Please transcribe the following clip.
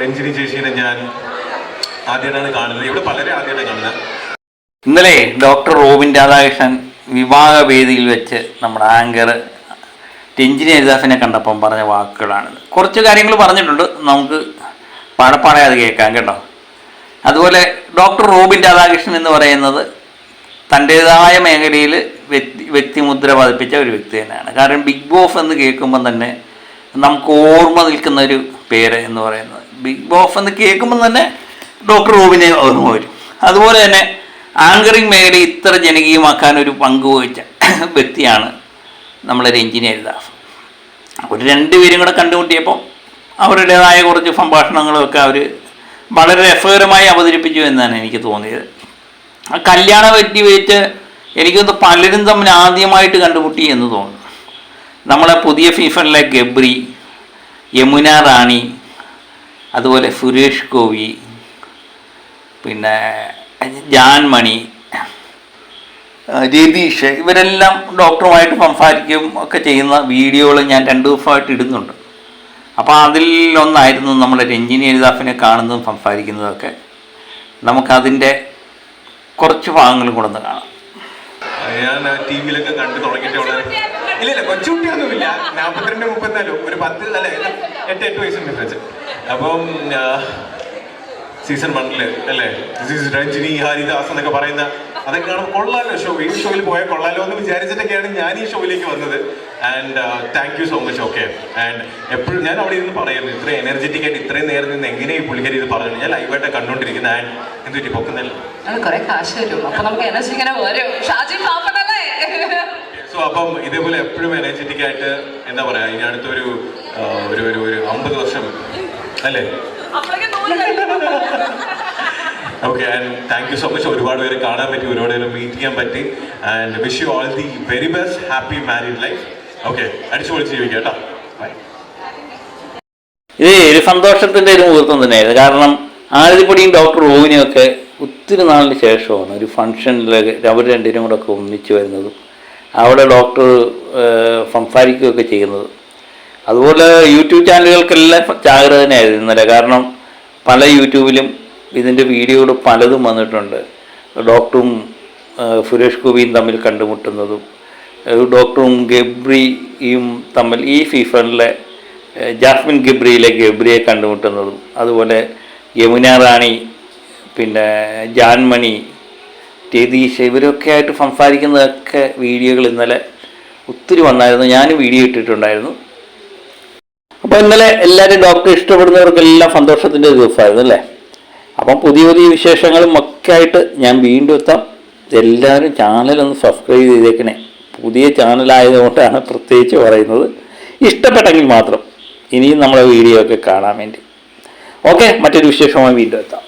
രഞ്ജിനി ചേച്ചീനെ ഞാൻ ആദ്യമായിട്ടാണ് കാണുന്നത്. ഇവിടെ പലരെ ആദ്യമായിട്ടാണ് കാണുന്നത്. ഇന്നലെ ഡോക്ടർ റോബിൻ രാധാകൃഷ്ണൻ വിവാഹ വേദിയിൽ വെച്ച് നമ്മുടെ ആങ്കർ രഞ്ജിനി ഹരിദാസിനെ കണ്ടപ്പം പറഞ്ഞ വാക്കുകളാണ് കുറച്ച് കാര്യങ്ങൾ പറഞ്ഞിട്ടുണ്ട്. നമുക്ക് പാടപ്പാടെ അത് കേൾക്കാം കേട്ടോ. അതുപോലെ ഡോക്ടർ റോബിൻ രാധാകൃഷ്ണൻ എന്ന് പറയുന്നത് തന്റേതായ മേഖലയിൽ വ്യക്തി വ്യക്തിമുദ്ര പതിപ്പിച്ച ഒരു വ്യക്തി തന്നെയാണ്. കാരണം ബിഗ് ബോസ് എന്ന് കേൾക്കുമ്പം തന്നെ നമുക്ക് ഓർമ്മ നിൽക്കുന്ന ഒരു പേര് എന്ന് പറയുന്നത്. ബിഗ് ബോസ് എന്ന് കേൾക്കുമ്പോൾ തന്നെ ഡോക്ടർ റോബിനെ ഓർമ്മ വരും അതുപോലെ തന്നെ ആങ്കറിംഗ് മേഖല ഇത്ര ജനകീയമാക്കാൻ ഒരു പങ്ക് വഹിച്ച വ്യക്തിയാണ് നമ്മളെ രഞ്ജിനി ഹരിദാസ് ഒരു രണ്ടുപേരും കൂടെ കണ്ടുമുട്ടിയപ്പം അവരുടേതായ കുറച്ച് സംഭാഷണങ്ങളൊക്കെ അവർ വളരെ രസകരമായി അവതരിപ്പിച്ചു എന്നാണ് എനിക്ക് തോന്നിയത്. ആ കല്യാണ വ്യക്തി വെച്ച് എനിക്കൊന്ന് പലരും തമ്മിൽ ആദ്യമായിട്ട് കണ്ടുമുട്ടി എന്ന് തോന്നുന്നു. നമ്മളെ പുതിയ ഫീഫണിലെ ഗബ്രി യമുന റാണി അതുപോലെ സുരേഷ് ഗോപി പിന്നെ ജാൻമണി രതീഷ് ഇവരെല്ലാം ഡോക്ടറുമായിട്ട് സംസാരിക്കും ഒക്കെ ചെയ്യുന്ന വീഡിയോകൾ ഞാൻ രണ്ടു ദിവസമായിട്ട് ഇടുന്നുണ്ട്. അപ്പോൾ അതിലൊന്നായിരുന്നു നമ്മുടെ രഞ്ജിനി എഴുതാഫിനെ കാണുന്നതും സംസാരിക്കുന്നതൊക്കെ നമുക്കതിന്റെ കുറച്ച് ഭാഗങ്ങളും കൂടെ ഒന്ന് കാണാം. ഞാൻ ടി വിയിലൊക്കെ കണ്ടു തുടങ്ങിയിട്ട് വളരെ ഇല്ല ഇല്ല കൊച്ചുകുട്ടിയൊന്നുമില്ല. നാൽപ്പത്തിരണ്ട് മുപ്പത്തിനാലും ഒരു പത്ത് അല്ലെ എട്ട് എട്ട് വയസ്സുണ്ട് ഡിഫറൻസ് അപ്പം സീസൺ വണ്ണിൽ അല്ലേ രഞ്ജിനി ഹരിദാസ് എന്നൊക്കെ പറയുന്ന അതൊക്കെ കാണുമ്പോൾ കൊള്ളാലോ ഷോ ഈ ഷോയിൽ പോയാൽ കൊള്ളാലോ എന്ന് വിചാരിച്ചിട്ടൊക്കെയാണ് ഞാൻ ഈ ഷോയിലേക്ക് വന്നത്. And thank you so much okay and എപ്പോഴും ഞാൻ അവിടെ ഇരുന്ന് പറയുന്നു ഇത്ര എനർജറ്റിക് ആയിട്ട് ഇത്രയും നേരം നിന്ന് എങ്ങനെ ഈ പുള്ളിക്കാരി ഇത് പറഞ്ഞു ഞാൻ ലൈവായിട്ട് കണ്ടുകൊണ്ടിരിക്കുന്ന ആൻഡ് എന്തുപറ്റി പൊക്കുന്നില്ല കുറെ കാശ് വരും അപ്പൊ നമുക്ക് എനർജി ഇങ്ങനെ വരും. ഷാജി സോ അപ്പം ഇതേപോലെ എപ്പോഴും എനർജറ്റിക് ആയിട്ട് എന്താ പറയാ ഇനി അടുത്തൊരു ഒരു ഒരു ഒരു അമ്പത് വർഷം അല്ലേ. Okay and thank you so much ഒരുപാട് പേര് കാണാൻ പറ്റി ഒരുപാട് പേര് മീറ്റ് ചെയ്യാൻ പറ്റി. And wish you all the very best happy married life okay അടിച്ചു പൊളിച്ച് ജീവിക്കാം കേട്ടോ. ബൈ ഇത് ഒരു സന്തോഷത്തിന്റെ ഒരു മുഹൂർത്തം തന്നെയായിരുന്നു കാരണം ആരതിപ്പൊടിയും ഡോക്ടർ റോവിനെയൊക്കെ ഒക്കെ ഒത്തിരി നാളിന് ശേഷമാണ് ഒരു ഫംഗ്ഷനിൽ അവർ രണ്ടിനും കൂടെ ഒക്കെ ഒന്നിച്ച് വരുന്നതും. അവിടെ ഡോക്ടർ സംസാരിക്കുകയൊക്കെ ചെയ്യുന്നത്. അതുപോലെ യൂട്യൂബ് ചാനലുകൾക്കെല്ലാം ജാഗ്രത തന്നെയായിരുന്നു ഇന്നലെ. കാരണം പല യൂട്യൂബിലും ഇതിന്റെ വീഡിയോകൾ പലതും വന്നിട്ടുണ്ട്. ഡോക്ടറും സുരേഷ് ഗോപിയും തമ്മിൽ കണ്ടുമുട്ടുന്നതും ഡോക്ടറും ഗബ്രിയും തമ്മിൽ ഈ സീസണിലെ ജാസ്മിൻ ഗബ്രിയിലെ ഗബ്രിയെ കണ്ടുമുട്ടുന്നതും അതുപോലെ യമുന റാണി പിന്നെ ജാൻമണി രതീഷ് ഇവരൊക്കെ ആയിട്ട് സംസാരിക്കുന്നതൊക്കെ വീഡിയോകൾ ഇന്നലെ ഒത്തിരി വന്നായിരുന്നു. ഞാനും വീഡിയോ ഇട്ടിട്ടുണ്ടായിരുന്നു. അപ്പോൾ ഇന്നലെ എല്ലാവരും ഡോക്ടറെ ഇഷ്ടപ്പെടുന്നവർക്കെല്ലാം സന്തോഷത്തിന്റെ ദിവസമായിരുന്നു അല്ലേ? അപ്പം പുതിയ പുതിയ വിശേഷങ്ങളും ഒക്കെ ആയിട്ട് ഞാൻ വീണ്ടും എത്താം. എല്ലാവരും ചാനലൊന്ന് സബ്സ്ക്രൈബ് ചെയ്തേക്കണേ. പുതിയ ചാനലായതുകൊണ്ടാണ് പ്രത്യേകിച്ച് പറയുന്നത്. ഇഷ്ടപ്പെട്ടെങ്കിൽ മാത്രം ഇനിയും നമ്മളെ വീഡിയോ ഒക്കെ കാണാൻ വേണ്ടി. ഓക്കെ മറ്റൊരു വിശേഷമായി വീണ്ടും എത്താം.